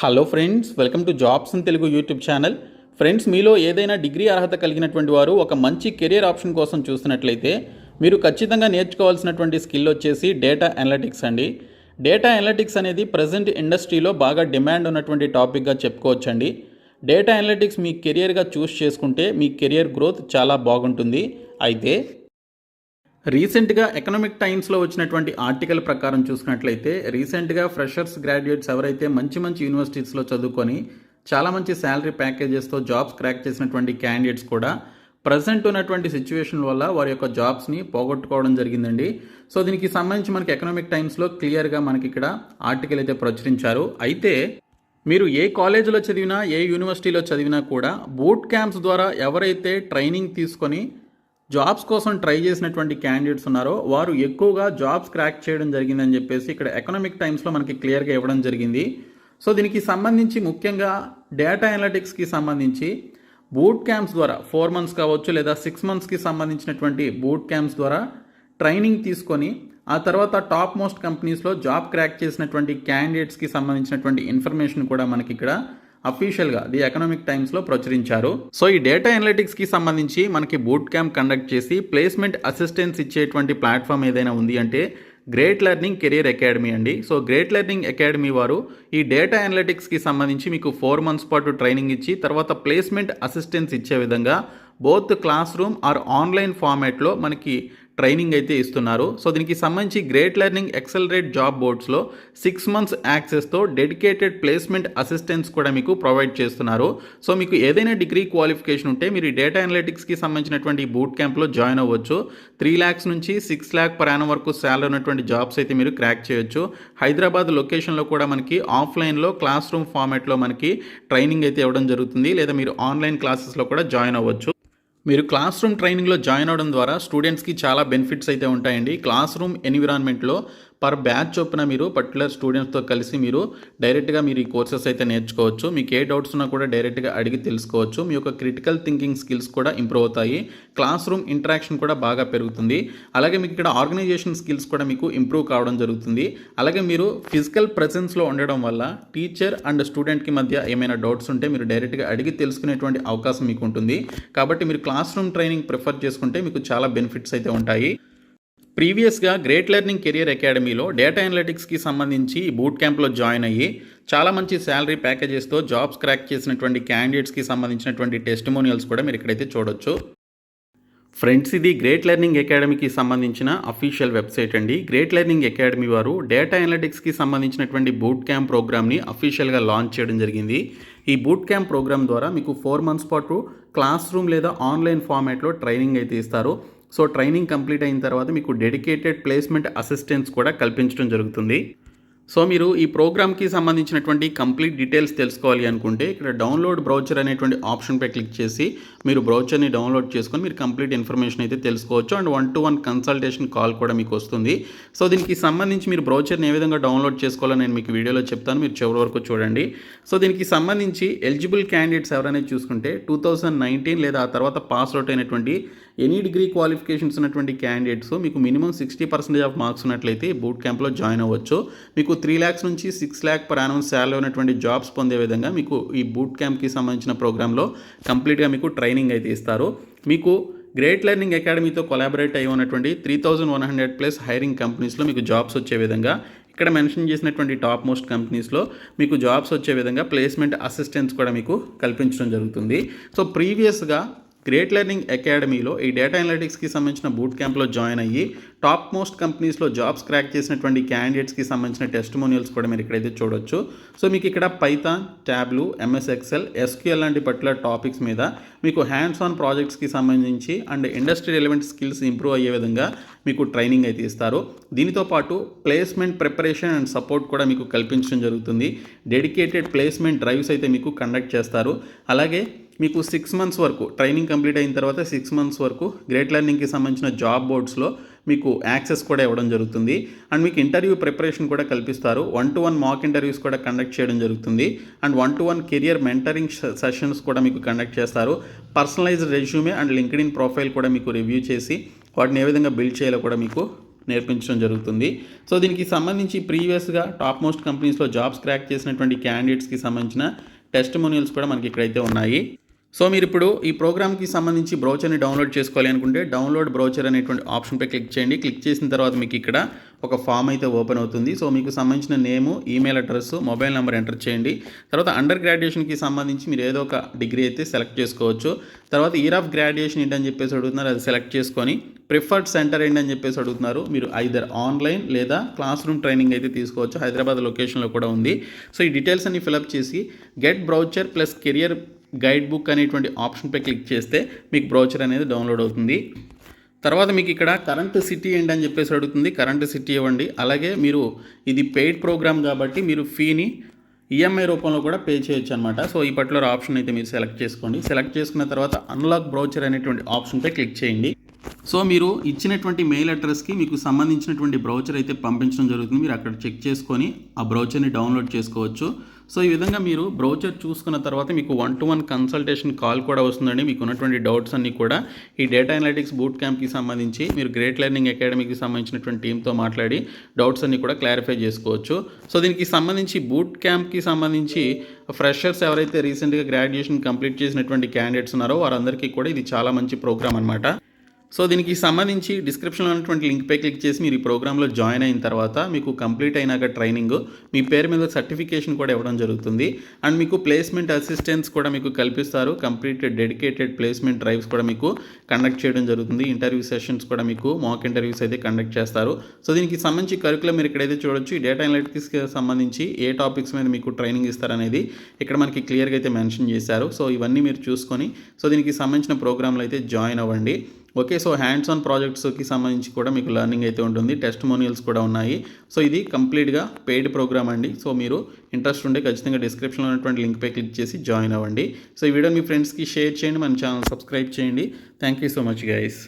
Hello friends welcome to jobs in Telugu YouTube channel friends మీలో ఏదైనా degree అర్హత కలిగినటువంటి వారు ఒక మంచి కెరియర్ ఆప్షన్ కోసం చూసినట్లయితే మీరు ఖచ్చితంగా నేర్చుకోవాల్సినటువంటి స్కిల్ వచ్చేసి డేటా అనలిటిక్స్ అండి. డేటా అనలిటిక్స్ అనేది ప్రజెంట్ ఇండస్ట్రీలో బాగా డిమాండ్ ఉన్నటువంటి టాపిక్గా చెప్పుకోవచ్చండి. డేటా అనలిటిక్స్ మీ కెరియర్గా చూస్ చేసుకుంటే మీ కెరియర్ గ్రోత్ చాలా బాగుంటుంది. అయితే రీసెంట్గా ఎకనామిక్ టైమ్స్లో వచ్చినటువంటి ఆర్టికల్ ప్రకారం చూసినట్లయితే రీసెంట్గా ఫ్రెషర్స్ గ్రాడ్యుయేట్స్ ఎవరైతే మంచి మంచి యూనివర్సిటీస్లో చదువుకొని చాలా మంచి శాలరీ ప్యాకేజెస్తో జాబ్స్ క్రాక్ చేసినటువంటి క్యాండిడేట్స్ కూడా ప్రజెంట్ ఉన్నటువంటి సిచ్యువేషన్ వల్ల వారి యొక్క జాబ్స్ని పోగొట్టుకోవడం జరిగిందండి. సో దీనికి సంబంధించి మనకి ఎకనామిక్ టైమ్స్లో క్లియర్గా మనకి ఇక్కడ ఆర్టికల్ అయితే ప్రచురించారు. అయితే మీరు ఏ కాలేజీలో చదివినా ఏ యూనివర్సిటీలో చదివినా కూడా బూట్ క్యాంప్స్ ద్వారా ఎవరైతే ట్రైనింగ్ తీసుకొని జాబ్స్ కోసం ట్రై చేసినటువంటి క్యాండిడేట్స్ ఉన్నారో వారు ఎక్కువగా జాబ్స్ క్రాక్ చేయడం జరిగిందని చెప్పేసి ఇక్కడ ఎకనామిక్ టైమ్స్లో మనకి క్లియర్గా ఇవ్వడం జరిగింది. సో దీనికి సంబంధించి ముఖ్యంగా డేటా అనలిటిక్స్కి సంబంధించి బూట్ క్యాంప్స్ ద్వారా ఫోర్ మంత్స్ కావచ్చు లేదా సిక్స్ మంత్స్కి సంబంధించినటువంటి బూట్ క్యాంప్స్ ద్వారా ట్రైనింగ్ తీసుకొని ఆ తర్వాత టాప్ మోస్ట్ కంపెనీస్లో జాబ్ క్రాక్ చేసినటువంటి క్యాండిడేట్స్కి సంబంధించినటువంటి ఇన్ఫర్మేషన్ కూడా మనకి ఇక్కడ అఫీషియల్గా ది ఎకనామిక్ టైమ్స్లో ప్రచురించారు. సో ఈ డేటా అనలిటిక్స్కి సంబంధించి మనకి బూట్ క్యాంప్ కండక్ట్ చేసి ప్లేస్మెంట్ అసిస్టెన్స్ ఇచ్చేటువంటి ప్లాట్ఫామ్ ఏదైనా ఉంది అంటే గ్రేట్ లెర్నింగ్ కెరియర్ అకాడమీ అండి. సో గ్రేట్ లెర్నింగ్ అకాడమీ వారు ఈ డేటా అనలిటిక్స్కి సంబంధించి మీకు ఫోర్ మంత్స్ పాటు ట్రైనింగ్ ఇచ్చి తర్వాత ప్లేస్మెంట్ అసిస్టెన్స్ ఇచ్చే విధంగా both classroom or online ఫార్మాట్లో మనకి ట్రైనింగ్ అయితే ఇస్తున్నారు. సో దీనికి సంబంధించి గ్రేట్ లెర్నింగ్ ఎక్సలరేట్ జాబ్ బోర్డ్స్లో సిక్స్ మంత్స్ యాక్సెస్తో డెడికేటెడ్ ప్లేస్మెంట్ అసిస్టెన్స్ కూడా మీకు ప్రొవైడ్ చేస్తున్నారు. సో మీకు ఏదైనా డిగ్రీ క్వాలిఫికేషన్ ఉంటే మీరు ఈ డేటా అనలిటిక్స్కి సంబంధించినటువంటి బూట్ క్యాంప్లో జాయిన్ అవ్వచ్చు. త్రీ ల్యాక్స్ నుంచి సిక్స్ ల్యాక్ పర్ యానం వరకు శాలరీ ఉన్నటువంటి జాబ్స్ అయితే మీరు క్రాక్ చేయొచ్చు. హైదరాబాద్ లొకేషన్లో కూడా మనకి ఆఫ్లైన్లో క్లాస్ రూమ్ ఫార్మాట్లో మనకి ట్రైనింగ్ అయితే ఇవ్వడం జరుగుతుంది. లేదా మీరు ఆన్లైన్ క్లాసెస్లో కూడా జాయిన్ అవ్వచ్చు. మీరు క్లాస్ రూమ్ ట్రైనింగ్లో జాయిన్ అవడం ద్వారా స్టూడెంట్స్కి చాలా బెనిఫిట్స్ అయితే ఉంటాయండి. క్లాస్ రూమ్ ఎన్విరాన్మెంట్లో పర్ బ్యాచ్ చొప్పున మీరు పర్టికులర్ స్టూడెంట్స్తో కలిసి మీరు డైరెక్ట్గా మీరు ఈ కోర్సెస్ అయితే నేర్చుకోవచ్చు. మీకు ఏ డౌట్స్ ఉన్నా కూడా డైరెక్ట్గా అడిగి తెలుసుకోవచ్చు. మీ యొక్క క్రిటికల్ థింకింగ్ స్కిల్స్ కూడా ఇంప్రూవ్ అవుతాయి. క్లాస్ రూమ్ ఇంటరాక్షన్ కూడా బాగా పెరుగుతుంది. అలాగే మీకు ఇక్కడ ఆర్గనైజేషన్ స్కిల్స్ కూడా మీకు ఇంప్రూవ్ కావడం జరుగుతుంది. అలాగే మీరు ఫిజికల్ ప్రజెన్స్లో ఉండడం వల్ల టీచర్ అండ్ స్టూడెంట్కి మధ్య ఏమైనా డౌట్స్ ఉంటే మీరు డైరెక్ట్గా అడిగి తెలుసుకునేటువంటి అవకాశం మీకు ఉంటుంది. కాబట్టి మీరు క్లాస్ రూమ్ ట్రైనింగ్ ప్రిఫర్ చేసుకుంటే మీకు చాలా బెనిఫిట్స్ అయితే ఉంటాయి. ప్రీవియస్గా గ్రేట్ లెర్నింగ్ కెరియర్ అకాడమీలో డేటా అనలిటిక్స్కి సంబంధించి బూట్ క్యాంప్లో జాయిన్ అయ్యి చాలా మంచి శాలరీ ప్యాకేజెస్తో జాబ్స్ క్రాక్ చేసినటువంటి క్యాండిడేట్స్కి సంబంధించినటువంటి టెస్టిమోనియల్స్ కూడా మీరు ఇక్కడైతే చూడొచ్చు. ఫ్రెండ్స్ ఇది గ్రేట్ లెర్నింగ్ అకాడమీకి సంబంధించిన అఫీషియల్ వెబ్సైట్ అండి. గ్రేట్ లెర్నింగ్ అకాడమీ వారు డేటా అనలిటిక్స్కి సంబంధించినటువంటి బూట్ క్యాంప్ ప్రోగ్రామ్ని అఫీషియల్గా లాంచ్ చేయడం జరిగింది. ఈ బూట్ క్యాంప్ ప్రోగ్రామ్ ద్వారా మీకు ఫోర్ మంత్స్ పాటు క్లాస్ రూమ్ లేదా ఆన్లైన్ ఫార్మాట్లో ట్రైనింగ్ అయితే ఇస్తారు. సో ట్రైనింగ్ కంప్లీట్ అయిన తర్వాత మీకు డెడికేటెడ్ ప్లేస్మెంట్ అసిస్టెన్స్ కూడా కల్పించడం జరుగుతుంది. సో మీరు ఈ ప్రోగ్రామ్కి సంబంధించినటువంటి కంప్లీట్ డీటెయిల్స్ తెలుసుకోవాలి అనుకుంటే ఇక్కడ డౌన్లోడ్ బ్రౌచర్ అనేటువంటి ఆప్షన్పై క్లిక్ చేసి మీరు బ్రౌచర్ని డౌన్లోడ్ చేసుకొని మీరు కంప్లీట్ ఇన్ఫర్మేషన్ అయితే తెలుసుకోవచ్చు. And one to one consultation call కూడా మీకు వస్తుంది. సో దీనికి సంబంధించి మీరు బ్రౌచర్ని ఏ విధంగా డౌన్లోడ్ చేసుకోవాలో నేను మీకు వీడియోలో చెప్తాను. మీరు చివరి వరకు చూడండి. సో దీనికి సంబంధించి ఎలిజిబుల్ క్యాండిడేట్స్ ఎవరైనా చూసుకుంటే టూ థౌజండ్ నైన్టీన్ లేదా ఆ తర్వాత పాస్ అవుట్ అయినటువంటి ఎనీ డిగ్రీ క్వాలిఫికేషన్స్ ఉన్నటువంటి క్యాండిడేట్స్ మీకు minimum sixty percentage of marks ఉన్నట్లయితే బూట్ క్యాంప్లో జాయిన్ అవ్వచ్చు. మీకు త్రీ ల్యాక్స్ నుంచి six lakh per annum salary ఉన్నటువంటి జాబ్స్ పొందే విధంగా మీకు ఈ బూట్ క్యాంప్కి సంబంధించిన ప్రోగ్రాంలో కంప్లీట్గా మీకు ట్రైనింగ్ అయితే ఇస్తారు. మీకు గ్రేట్ లెర్నింగ్ అకాడమీతో కొలాబరేట్ అయి ఉన్నటువంటి three thousand one hundred plus hiring కంపెనీస్లో మీకు జాబ్స్ వచ్చే విధంగా ఇక్కడ మెన్షన్ చేసినటువంటి టాప్ మోస్ట్ కంపెనీస్లో మీకు జాబ్స్ వచ్చే విధంగా ప్లేస్మెంట్ అసిస్టెన్స్ కూడా మీకు కల్పించడం జరుగుతుంది. సో ప్రీవియస్గా గ్రేట్ లెర్నింగ్ అకాడమీలో ఈ డేటా అనలిటిక్స్కి సంబంధించిన బూట్ క్యాంప్లో జాయిన్ అయ్యి టాప్ మోస్ట్ కంపెనీస్లో జాబ్స్ క్రాక్ చేసినటువంటి క్యాండిడేట్స్కి సంబంధించిన టెస్టిమోనియల్స్ కూడా మీరు ఇక్కడైతే చూడొచ్చు. సో మీకు ఇక్కడ Python Tableau MS Excel SQL లాంటి పర్టికులర్ టాపిక్స్ మీద మీకు హ్యాండ్స్ ఆన్ ప్రాజెక్ట్స్కి సంబంధించి and industry relevant skills improve అయ్యే విధంగా మీకు ట్రైనింగ్ అయితే ఇస్తారు. దీనితో పాటు ప్లేస్మెంట్ ప్రిపరేషన్ అండ్ సపోర్ట్ కూడా మీకు కల్పించడం జరుగుతుంది. డెడికేటెడ్ ప్లేస్మెంట్ డ్రైవ్స్ అయితే మీకు కండక్ట్ చేస్తారు. అలాగే మీకు సిక్స్ మంత్స్ వరకు ట్రైనింగ్ కంప్లీట్ అయిన తర్వాత సిక్స్ మంత్స్ వరకు గ్రేట్ లెర్నింగ్కి సంబంధించిన జాబ్ బోర్డ్స్లో మీకు యాక్సెస్ కూడా ఇవ్వడం జరుగుతుంది. అండ్ మీకు ఇంటర్వ్యూ ప్రిపరేషన్ కూడా కల్పిస్తారు. One to one mock interviews కూడా కండక్ట్ చేయడం జరుగుతుంది. And one to one career mentoring sessions కూడా మీకు కండక్ట్ చేస్తారు. Personalised resume and LinkedIn profile కూడా మీకు రివ్యూ చేసి వాటిని ఏ విధంగా బిల్డ్ చేయాలో కూడా మీకు నేర్పించడం జరుగుతుంది. సో దీనికి సంబంధించి ప్రీవియస్గా టాప్ మోస్ట్ కంపెనీస్లో జాబ్స్ క్రాక్ చేసినటువంటి క్యాండిడేట్స్కి సంబంధించిన టెస్ట్ కూడా మనకి ఇక్కడైతే ఉన్నాయి. సో మీరు ఇప్పుడు ఈ ప్రోగ్రామ్కి సంబంధించి బ్రౌచర్ని డౌన్లోడ్ చేసుకోవాలి అనుకుంటే డౌన్లోడ్ బ్రౌచర్ అనేటువంటి ఆప్షన్పై క్లిక్ చేయండి. క్లిక్ చేసిన తర్వాత మీకు ఇక్కడ ఒక ఫామ్ అయితే ఓపెన్ అవుతుంది. సో మీకు సంబంధించిన name email address mobile number enter చేయండి. తర్వాత అండర్ గ్రాడ్యుయేషన్కి సంబంధించి మీరు ఏదో ఒక డిగ్రీ అయితే సెలెక్ట్ చేసుకోవచ్చు. తర్వాత ఇయర్ ఆఫ్ గ్రాడ్యుయేషన్ ఏంటని చెప్పేసి అడుగుతున్నారు అది సెలెక్ట్ చేసుకొని ప్రిఫర్డ్ సెంటర్ ఏంటని చెప్పేసి అడుగుతున్నారు. మీరు ఐదర్ ఆన్లైన్ లేదా క్లాస్ రూమ్ ట్రైనింగ్ అయితే తీసుకోవచ్చు. హైదరాబాద్ లొకేషన్లో కూడా ఉంది. సో ఈ డీటెయిల్స్ అన్ని ఫిలప్ చేసి get brochure plus career guide book అనేటువంటి ఆప్షన్పై క్లిక్ చేస్తే మీకు బ్రౌచర్ అనేది డౌన్లోడ్ అవుతుంది. తర్వాత మీకు ఇక్కడ కరెంట్ సిటీ ఏంటి అని చెప్పేసి అడుగుతుంది. కరెంట్ సిటీ ఇవ్వండి. అలాగే మీరు ఇది పెయిడ్ ప్రోగ్రామ్ కాబట్టి మీరు ఫీని ఈఎంఐ రూపంలో కూడా పే చేయొచ్చు అనమాట సో ఈ పర్టికులర్ ఆప్షన్ అయితే మీరు సెలెక్ట్ చేసుకోండి. సెలెక్ట్ చేసుకున్న తర్వాత అన్లాక్ బ్రౌచర్ అనేటువంటి ఆప్షన్పై క్లిక్ చేయండి. సో మీరు ఇచ్చినటువంటి మెయిల్ అడ్రస్కి మీకు సంబంధించినటువంటి బ్రౌచర్ అయితే పంపించడం జరుగుతుంది. మీరు అక్కడ చెక్ చేసుకొని ఆ బ్రౌచర్ని డౌన్లోడ్ చేసుకోవచ్చు. సో ఈ విధంగా మీరు బ్రౌచర్ చూసుకున్న తర్వాత మీకు one to one consultation call కూడా వస్తుందండి. మీకు ఉన్నటువంటి డౌట్స్ అన్నీ కూడా ఈ డేటా అనలిటిక్స్ బూట్ క్యాంప్కి సంబంధించి మీరు గ్రేట్ లెర్నింగ్ అకాడమీకి సంబంధించినటువంటి టీంతో మాట్లాడి డౌట్స్ అన్నీ కూడా క్లారిఫై చేసుకోవచ్చు. సో దీనికి సంబంధించి బూట్ క్యాంప్కి సంబంధించి ఫ్రెషర్స్ ఎవరైతే రీసెంట్గా గ్రాడ్యుయేషన్ కంప్లీట్ చేసినటువంటి క్యాండిడేట్స్ ఉన్నారో వారందరికీ కూడా ఇది చాలా మంచి ప్రోగ్రామ్ అనమాట సో దీనికి సంబంధించి డిస్క్రిప్షన్లో ఉన్నటువంటి లింక్పై క్లిక్ చేసి మీరు ఈ ప్రోగ్రాంలో జాయిన్ అయిన తర్వాత మీకు కంప్లీట్ అయినాక ట్రైనింగ్ మీ పేరు మీద సర్టిఫికేషన్ కూడా ఇవ్వడం జరుగుతుంది. అండ్ మీకు ప్లేస్మెంట్ అసిస్టెన్స్ కూడా మీకు కల్పిస్తారు. కంప్లీట్ డెడికేటెడ్ ప్లేస్మెంట్ డ్రైవ్స్ కూడా మీకు కండక్ట్ చేయడం జరుగుతుంది. ఇంటర్వ్యూ సెషన్స్ కూడా మీకు మాక్ ఇంటర్వ్యూస్ అయితే కండక్ట్ చేస్తారు. సో దీనికి సంబంధించి కరికులం మీరు ఇక్కడైతే చూడొచ్చు. ఈ డేటా అనలిటిక్స్కి సంబంధించి ఏ టాపిక్స్ మీద మీకు ట్రైనింగ్ ఇస్తారనేది ఇక్కడ మనకి క్లియర్గా అయితే మెన్షన్ చేశారు. సో ఇవన్నీ మీరు చూసుకొని సో దీనికి సంబంధించిన ప్రోగ్రాంలు అయితే జాయిన్ అవ్వండి. ఓకే సో హ్యాండ్స్ ఆన్ ప్రాజెక్ట్స్కి సంబంధించి కూడా మీకు లెర్నింగ్ అయితే ఉంటుంది టెస్ట్ మోనియల్స్ కూడా ఉన్నాయి. సో ఇది కంప్లీట్గా పెయిడ్ ప్రోగ్రామ్ అండి. సో మీరు ఇంట్రెస్ట్ ఉంటే ఖచ్చితంగా డిస్క్రిప్షన్లో ఉన్నటువంటి లింక్పై క్లిక్ చేసి జాయిన్ అవ్వండి. సో ఈ వీడియో మీ ఫ్రెండ్స్కి షేర్ చేయండి మన ఛానల్ సబ్స్క్రైబ్ చేయండి. Thank you so much guys